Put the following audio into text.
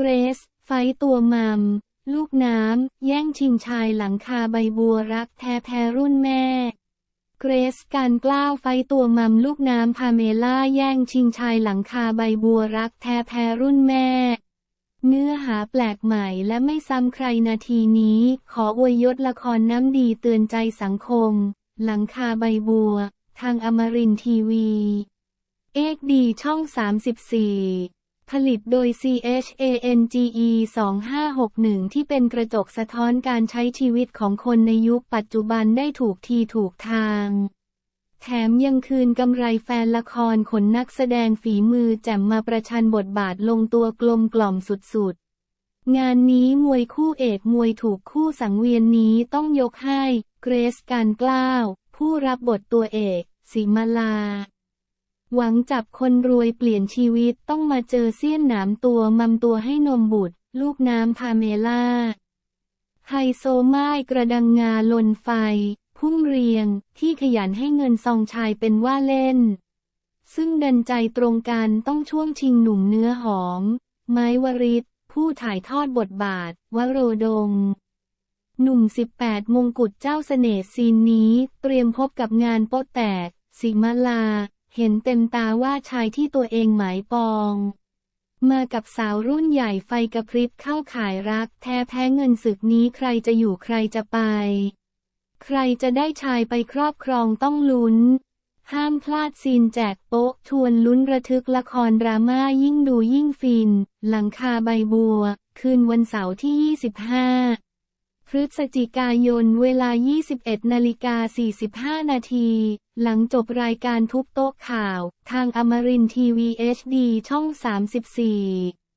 เกรซ ไฟตัวมัม ลูกน้ำ แย่งชิงชายหลังคาใบบัวรักแท้แพ้รุ่นแม่ เกรซการกล้าวไฟตัวมัม ลูกน้ำพาเมล่าแย่งชิงชายหลังคาใบบัวรักแท้แพ้รุ่นแม่ เนื้อหาแปลกใหม่และไม่ซ้ำใครนาทีนี้ ขออวยยศละครน้ำดีเตือนใจสังคม หลังคาใบบัว ทางอมรินทีวี เอกดีช่อง 34 ผลิตโดย CHANGE 2561 ที่เป็นกระจกสะท้อนการใช้ชีวิตของคนในยุคปัจจุบันได้ถูกทีถูกทาง แถมยังคืนกำไรแฟนละครขนนักแสดงฝีมือแจ่มมาประชันบทบาทลงตัวกลมกล่อมสุดๆ งานนี้มวยคู่เอกมวยถูกคู่สังเวียนนี้ต้องยกให้ เกรซการกล้าว ผู้รับบทตัวเอกสีมาลา หวังจับคนรวยเปลี่ยนชีวิตต้องมาเจอเสี้ยนหนามตัวมัมตัวให้นมบุตร ลูกน้ำพาเมล่า ไฮโซไม้กระดังงาลนไฟ พุ่งเรียง ที่ขยันให้เงินซองชายเป็นว่าเล่น ซึ่งดันใจตรงกันต้องช่วงชิงหนุ่มเนื้อหอม ไม้วริศผู้ถ่ายทอดบทบาท วโรดม หนุ่ม 18 มงกุฎเจ้าเสน่ห์ซีนนี้ เตรียมพบกับงานโป๊ะแตก สิมาลา เห็นเต็มตาว่าชายที่ตัวเองหมายปอง มากับสาวรุ่นใหญ่ไฟกระพริบเข้าขายรัก แท้แพ้เงินศึกนี้ใครจะอยู่ใครจะไป ใครจะได้ชายไปครอบครองต้องลุ้น ห้ามพลาดซีนแจกโป๊ะชวนลุ้นระทึกละครดราม่ายิ่งดูยิ่งฟิน หลังคาใบบัว คืนวันเสาร์ที่ 25 พฤศจิกายนเวลา 21 นาฬิกา 45 นาที หลังจบรายการทุบโต๊ะข่าว ทางอมรินทีวี HD ช่อง 34